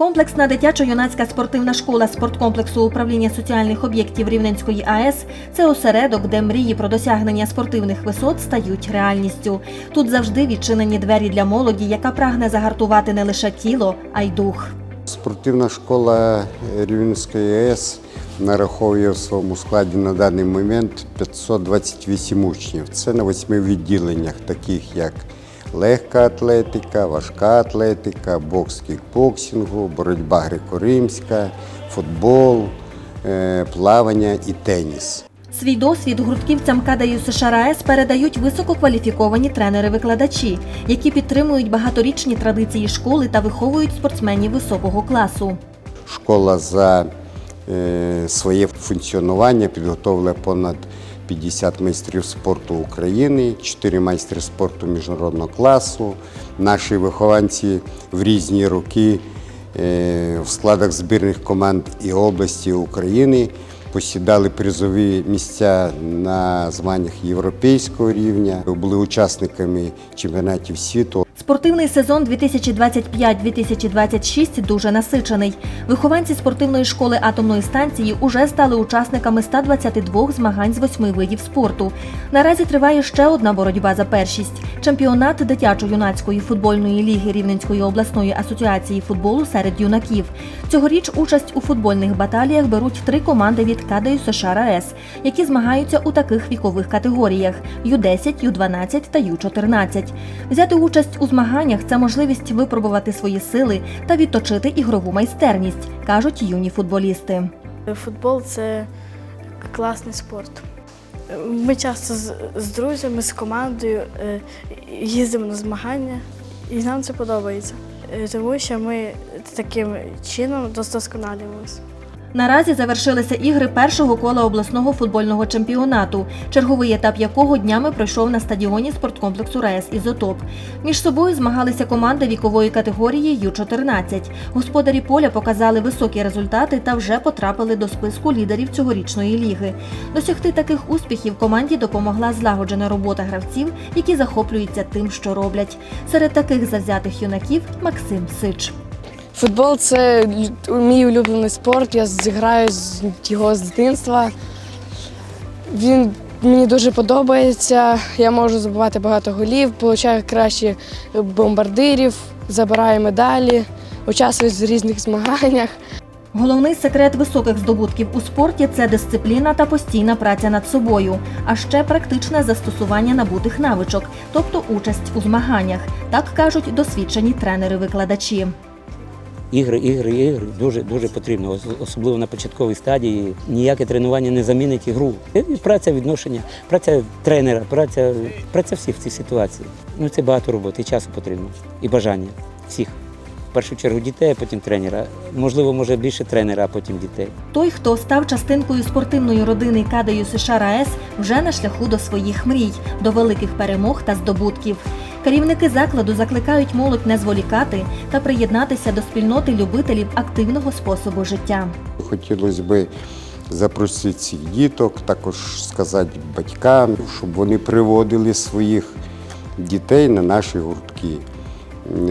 Комплексна дитячо-юнацька спортивна школа спорткомплексу управління соціальних об'єктів Рівненської АЕС це осередок, де мрії про досягнення спортивних висот стають реальністю. Тут завжди відчинені двері для молоді, яка прагне загартувати не лише тіло, а й дух. Спортивна школа Рівненської АЕС нараховує в своєму складі на даний момент 528 учнів. Це на восьми відділеннях, таких як легка атлетика, важка атлетика, бокс кікбоксингу, боротьба греко-римська, футбол, е, плавання і теніс. Свій досвід гуртківцям КДЮ США передають висококваліфіковані тренери-викладачі, які підтримують багаторічні традиції школи та виховують спортсменів високого класу. Школа за е, своє функціонування підготовила понад 50 майстрів спорту України, 4 майстри спорту міжнародного класу. Наші вихованці в різні роки е, в складах збірних команд і області України посідали призові місця на змаганнях європейського рівня, були учасниками чемпіонатів світу. Спортивний сезон 2025-2026 дуже насичений. Вихованці спортивної школи атомної станції уже стали учасниками 122 змагань з восьми видів спорту. Наразі триває ще одна боротьба за першість чемпіонат дитячо-юнацької футбольної ліги Рівненської обласної асоціації футболу серед юнаків. Цьогоріч участь у футбольних баталіях беруть три команди від КДЮ США РаЕС, які змагаються у таких вікових категоріях: Ю-10, Ю-12 та Ю-14. Взяти участь у змаганнях це можливість випробувати свої сили та відточити ігрову майстерність, кажуть юні футболісти. Футбол це класний спорт. Ми часто з, з друзями, з командою е, їздимо на змагання, і нам це подобається, Е, тому що ми таким чином досконалюємося. Наразі завершилися ігри першого кола обласного футбольного чемпіонату, черговий етап якого днями пройшов на стадіоні спорткомплексу РаЕС Ізотоп. Між собою змагалися команди вікової категорії Ю-14. Господарі поля показали високі результати та вже потрапили до списку лідерів цьогорічної ліги. Досягти таких успіхів команді допомогла злагоджена робота гравців, які захоплюються тим, що роблять. Серед таких завзятих юнаків Максим Сич. Футбол це мій улюблений спорт. Я зіграю з його з дитинства. Він мені дуже подобається. Я можу забивати багато голів, получаю кращі бомбардирів, забираю медалі, участвую в різних змаганнях. Головний секрет високих здобутків у спорті це дисципліна та постійна праця над собою, а ще практичне застосування набутих навичок, тобто участь у змаганнях. Так кажуть досвідчені тренери-викладачі. Ігри, ігри, ігри дуже дуже потрібно, особливо на початковій стадії. Ніяке тренування не замінить ігру. І праця відношення, праця тренера, праця, праця всіх в цій ситуації. Ну це багато роботи, і часу потрібно, і бажання всіх. В першу чергу дітей, а потім тренера. Можливо, може більше тренера, а потім дітей. Той, хто став частинкою спортивної родини КДЮ США РаЕС, вже на шляху до своїх мрій, до великих перемог та здобутків. Керівники закладу закликають молодь не зволікати та приєднатися до спільноти любителів активного способу життя. Хотілося б запросити цих діток, також сказати батькам, щоб вони приводили своїх дітей на наші гуртки.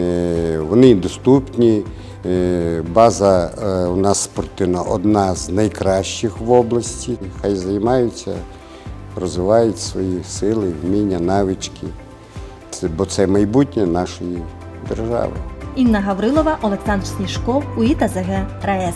Е, Вони доступні. е, База е, у нас спортивна одна з найкращих в області. Хай займаються, розвивають свої сили, вміння, навички. Бо це майбутнє нашої держави. Інна Гаврилова, Олександр Сніжков, УІТА ЗГ РаЕС.